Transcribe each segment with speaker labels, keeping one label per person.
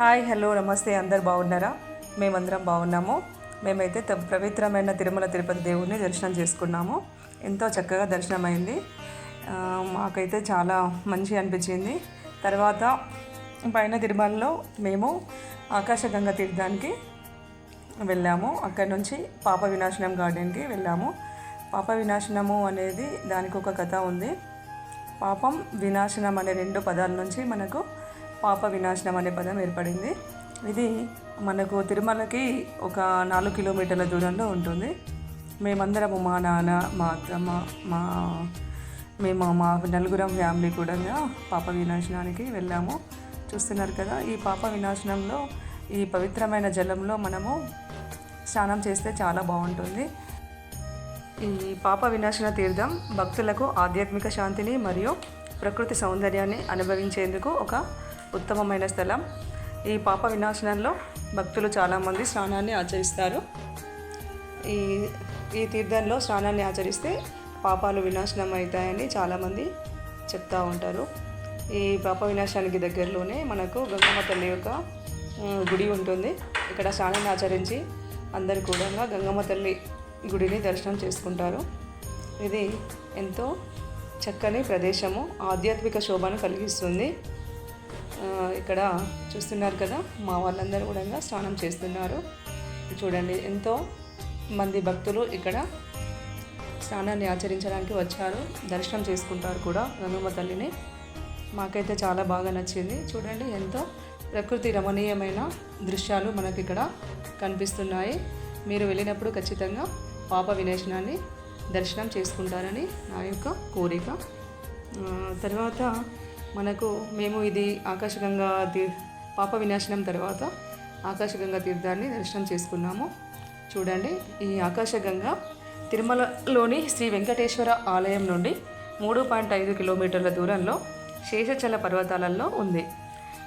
Speaker 1: Hi hello నమస్తే అందరు బాగున్నారా? మేమందరం బాగున్నాము. మేమైతే త- పవిత్రమైన తిరుమల తిరుపతి దేవుడిని దర్శనం చేసుకున్నాము. ఎంతో చక్కగా దర్శనం అయింది మాకైతే చాలా మంచి అనిపించింది. తర్వాత పైన తిరుమలలో మేము ఆకాశగంగా తీర్థానికి వెళ్ళాము. అక్కడ నుంచి పాప వినాశనం గార్డెన్కి వెళ్ళాము. పాప వినాశనము అనేది దానికి ఒక కథ ఉంది. పాపం వినాశనం అనే రెండు పదాల నుంచి మనకు పాప వినాశనం అనే పదం ఏర్పడింది. ఇది మనకు తిరుమలకి ఒక నాలుగు కిలోమీటర్ల దూరంలో ఉంటుంది. మేమందరము మా నాన్న మా అత్తమ్మ మా మేము మా నలుగురం ఫ్యామిలీ కూడా పాప వినాశనానికి వెళ్ళాము. చూస్తున్నారు కదా ఈ పాప వినాశనంలో ఈ పవిత్రమైన జలంలో మనము స్నానం చేస్తే చాలా బాగుంటుంది. ఈ పాప వినాశన తీర్థం భక్తులకు ఆధ్యాత్మిక శాంతిని మరియు ప్రకృతి సౌందర్యాన్ని అనుభవించేందుకు ఒక ఉత్తమమైన స్థలం. ఈ పాప వినాశనంలో భక్తులు చాలామంది స్నానాన్ని ఆచరిస్తారు. ఈ ఈ తీర్థంలో స్నానాన్ని ఆచరిస్తే పాపాలు వినాశనం అవుతాయని చాలామంది చెప్తూ ఉంటారు. ఈ పాప వినాశనానికి దగ్గరలోనే మనకు గంగమ్మ తల్లి యొక్క గుడి ఉంటుంది. ఇక్కడ స్నానాన్ని ఆచరించి అందరు కూడా గంగమ్మ తల్లి గుడిని దర్శనం చేసుకుంటారు. ఇది ఎంతో చక్కని ప్రదేశము. ఆధ్యాత్మిక శోభను కలిగిస్తుంది. ఇక్కడ చూస్తున్నారు కదా మా వాళ్ళందరూ కూడా స్నానం చేస్తున్నారు. చూడండి ఎంతో మంది భక్తులు ఇక్కడ స్నానాన్ని ఆచరించడానికి వచ్చారు దర్శనం చేసుకుంటారు కూడా గంగమ్మ తల్లిని. మాకైతే చాలా బాగా నచ్చింది. చూడండి ఎంతో ప్రకృతి రమణీయమైన దృశ్యాలు మనకి ఇక్కడ కనిపిస్తున్నాయి. మీరు వెళ్ళినప్పుడు ఖచ్చితంగా పాప వినేశనాన్ని దర్శనం చేసుకుంటారని నా యొక్క కోరిక. తర్వాత మనకు మేము ఇది ఆకాశగంగా తీ పాప వినాశనం తర్వాత ఆకాశగంగా తీర్థాన్ని దర్శనం చేసుకున్నాము. చూడండి ఈ ఆకాశగంగా తిరుమలలోని శ్రీ వెంకటేశ్వర ఆలయం నుండి మూడు పాయింట్ ఐదు కిలోమీటర్ల దూరంలో శేషచల పర్వతాలలో ఉంది.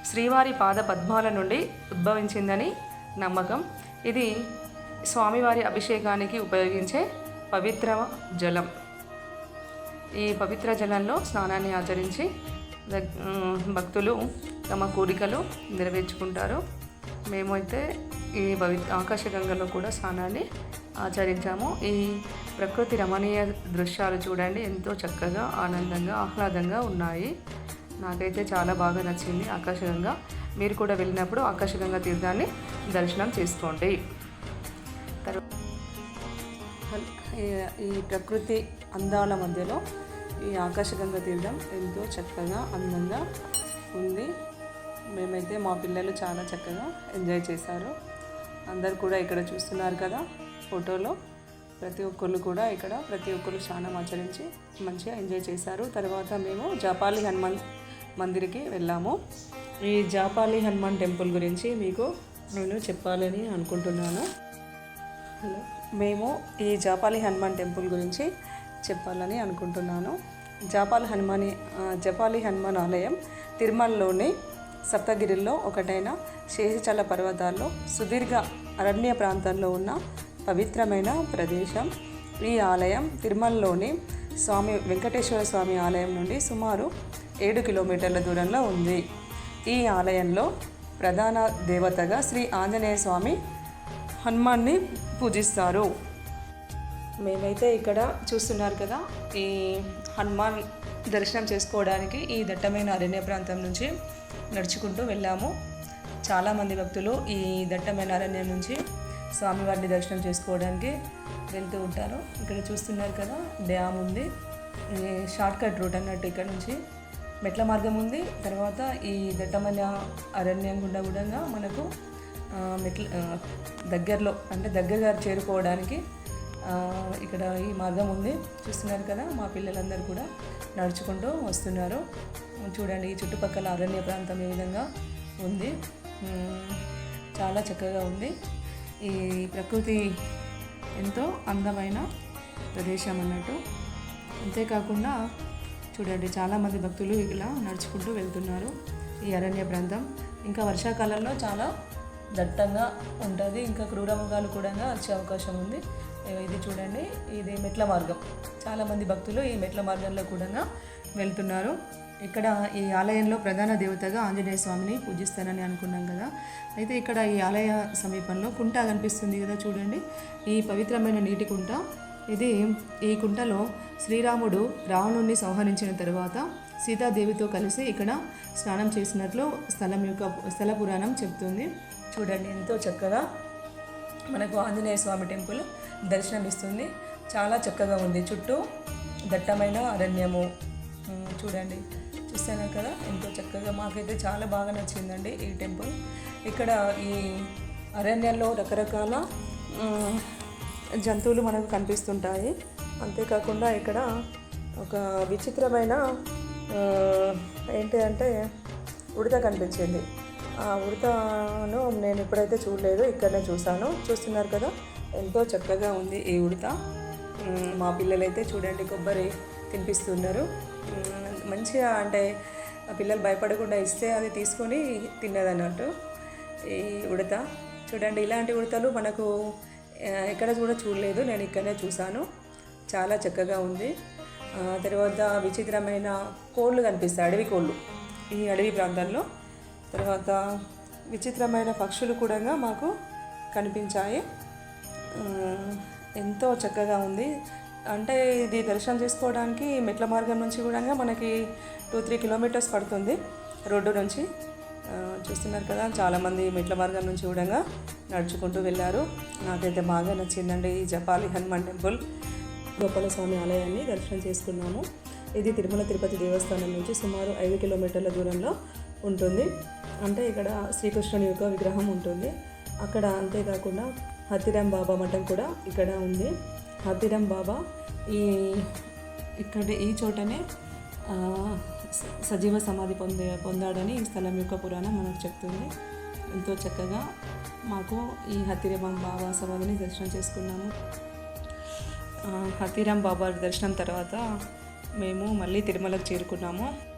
Speaker 1: శ్రీవారి పాద పద్మాల నుండి ఉద్భవించిందని నమ్మకం. ఇది స్వామివారి అభిషేకానికి ఉపయోగించే పవిత్ర జలం. ఈ పవిత్ర జలంలో స్నానాన్ని ఆచరించి భక్తులు తమ కోరికలు నెరవేర్చుకుంటారు. మేమైతే ఈ భవి ఆకాశగంగలో కూడా స్నానాన్ని ఆచరించాము. ఈ ప్రకృతి రమణీయ దృశ్యాలు చూడండి ఎంతో చక్కగా ఆనందంగా ఆహ్లాదంగా ఉన్నాయి. నాకైతే చాలా బాగా నచ్చింది ఆకాశగంగా మీరు కూడా వెళ్ళినప్పుడు ఆకాశగంగా తీర్థాన్ని దర్శనం చేసుకోండి. తర్వాత ఈ ప్రకృతి అందాల మధ్యలో ఈ ఆకాశగంగ తీర్థం ఎంతో చక్కగా అందంగా ఉంది. మేమైతే మా పిల్లలు చాలా చక్కగా ఎంజాయ్ చేశారు. అందరు కూడా ఇక్కడ చూస్తున్నారు కదా ఫోటోలో. ప్రతి ఒక్కళ్ళు కూడా ఇక్కడ ప్రతి ఒక్కరు స్నానం ఆచరించి మంచిగా ఎంజాయ్ చేశారు. తర్వాత మేము జాపాలి హనుమాన్ మందిర్కి వెళ్ళాము. ఈ జాపాలి హనుమాన్ టెంపుల్ గురించి మీకు నేను చెప్పాలని అనుకుంటున్నాను. హలో మేము ఈ జాపాలి హనుమాన్ టెంపుల్ గురించి చెప్పాలని అనుకుంటున్నాను. జపాల్ హనుమాని జపాలి హనుమాన్ ఆలయం తిరుమలలోని సప్తగిరిలో ఒకటైన శేషచల పర్వతాల్లో సుదీర్ఘ అరణ్య ప్రాంతంలో ఉన్న పవిత్రమైన ప్రదేశం. ఈ ఆలయం తిరుమలలోని స్వామి వెంకటేశ్వర స్వామి ఆలయం నుండి సుమారు ఏడు కిలోమీటర్ల దూరంలో ఉంది. ఈ ఆలయంలో ప్రధాన దేవతగా శ్రీ ఆంజనేయ స్వామి హనుమాన్ని పూజిస్తారు. మేమైతే ఇక్కడ చూస్తున్నారు కదా ఈ హనుమాన్ దర్శనం చేసుకోవడానికి ఈ దట్టమైన అరణ్య ప్రాంతం నుంచి నడుచుకుంటూ వెళ్ళాము. చాలామంది భక్తులు ఈ దట్టమైన అరణ్యం నుంచి స్వామివారిని దర్శనం చేసుకోవడానికి వెళ్తూ ఉంటారు. ఇక్కడ చూస్తున్నారు కదా డ్యామ్ ఉంది. ఇది షార్ట్ కట్ రూట్ అన్నట్టు ఇక్కడ నుంచి మెట్ల మార్గం ఉంది. తర్వాత ఈ దట్టమైన అరణ్యం గుండా కూడా మనకు మెట్ల దగ్గరలో అంటే దగ్గరగా చేరుకోవడానికి ఇక్కడ ఈ మార్గం ఉంది. చూస్తున్నారు కదా మా పిల్లలందరూ కూడా నడుచుకుంటూ వస్తున్నారు. చూడండి ఈ చుట్టుపక్కల అరణ్య ప్రాంతం ఏ విధంగా ఉంది. చాలా చక్కగా ఉంది. ఈ ప్రకృతి ఎంతో అందమైన ప్రదేశం అన్నట్టు. అంతేకాకుండా చూడండి చాలామంది భక్తులు ఇలా నడుచుకుంటూ వెళ్తున్నారు ఈ అరణ్య ప్రాంతం. ఇంకా వర్షాకాలంలో చాలా దట్టంగా ఉంటుంది. ఇంకా క్రూరమృగాలు కూడా వచ్చే అవకాశం ఉంది. ఇది చూడండి ఇది మెట్ల మార్గం. చాలామంది భక్తులు ఈ మెట్ల మార్గంలో కూడా వెళ్తున్నారు. ఇక్కడ ఈ ఆలయంలో ప్రధాన దేవతగా ఆంజనేయ స్వామిని పూజిస్తానని అనుకున్నాం కదా. అయితే ఇక్కడ ఈ ఆలయ సమీపంలో కుంట కనిపిస్తుంది కదా చూడండి. ఈ పవిత్రమైన నీటి కుంట. ఇది ఈ కుంటలో శ్రీరాముడు రావణుణ్ణి సంహరించిన తర్వాత సీతాదేవితో కలిసి ఇక్కడ స్నానం చేసినట్లు స్థలం యొక్క స్థల పురాణం చెప్తుంది. చూడండి ఎంతో చక్కగా మనకు ఆంజనేయ స్వామి టెంపుల్ దర్శనమిస్తుంది. చాలా చక్కగా ఉంది. చుట్టూ దట్టమైన అరణ్యము. చూడండి. చూస్తాను కదా? ఎంతో చక్కగా మాకైతే చాలా బాగా నచ్చిందండి ఈ టెంపుల్. ఇక్కడ ఈ అరణ్యంలో రకరకాల జంతువులు మనకు కనిపిస్తుంటాయి. అంతేకాకుండా ఇక్కడ ఒక విచిత్రమైన ఏంటి అంటే ఉడత కనిపించింది. ఉడతను నేను ఎప్పుడైతే చూడలేదు ఇక్కడనే చూశాను. చూస్తున్నారు కదా ఎంతో చక్కగా ఉంది ఈ ఉడత. మా పిల్లలైతే చూడండి కొబ్బరి తినిపిస్తున్నారు. మంచిగా అంటే ఆ పిల్లలు భయపడకుండా ఇస్తే అది తీసుకొని తిన్నదన్నట్టు ఈ ఉడత. చూడండి ఇలాంటి ఉడతలు మనకు ఎక్కడ కూడా చూడలేదు నేను ఇక్కడనే చూశాను. చాలా చక్కగా ఉంది. తర్వాత విచిత్రమైన కోళ్ళు కనిపిస్తాయి అడవి కోళ్ళు. ఈ అడవి ప్రాంతంలో తర్వాత విచిత్రమైన పక్షులు కూడా మాకు కనిపించాయి. ఎంతో చక్కగా ఉంది. అంటే ఇది దర్శనం చేసుకోవడానికి మెట్ల మార్గం నుంచి కూడా మనకి టూ త్రీ కిలోమీటర్స్ పడుతుంది రోడ్డు నుంచి. చూస్తున్నారు కదా చాలామంది మెట్ల మార్గం నుంచి కూడా నడుచుకుంటూ వెళ్ళారు. నాకైతే బాగా నచ్చిందండి ఈ జపాలి హనుమాన్ టెంపుల్. గోపాల స్వామి ఆలయాన్ని దర్శనం చేసుకున్నాము. ఇది తిరుమల తిరుపతి దేవస్థానం నుంచి సుమారు ఐదు కిలోమీటర్ల దూరంలో ఉంటుంది. అంటే ఇక్కడ శ్రీకృష్ణుని యొక్క విగ్రహం ఉంటుంది. అక్కడ అంతేకాకుండా హతిరాం బాబా మఠం కూడా ఇక్కడ ఉంది. హతిరాం బాబా ఈ ఇక్కడ ఈ చోటనే సజీవ సమాధి పొందే పొందాడని ఈ స్థలం యొక్క పురాణం మనకు చెప్తుంది. ఎంతో చక్కగా మాకు ఈ హతిరాం బాబా సమాధిని దర్శనం చేసుకున్నాము. ఆ, బాబా దర్శనం తర్వాత మేము మళ్ళీ తిరుమలకు చేరుకున్నాము.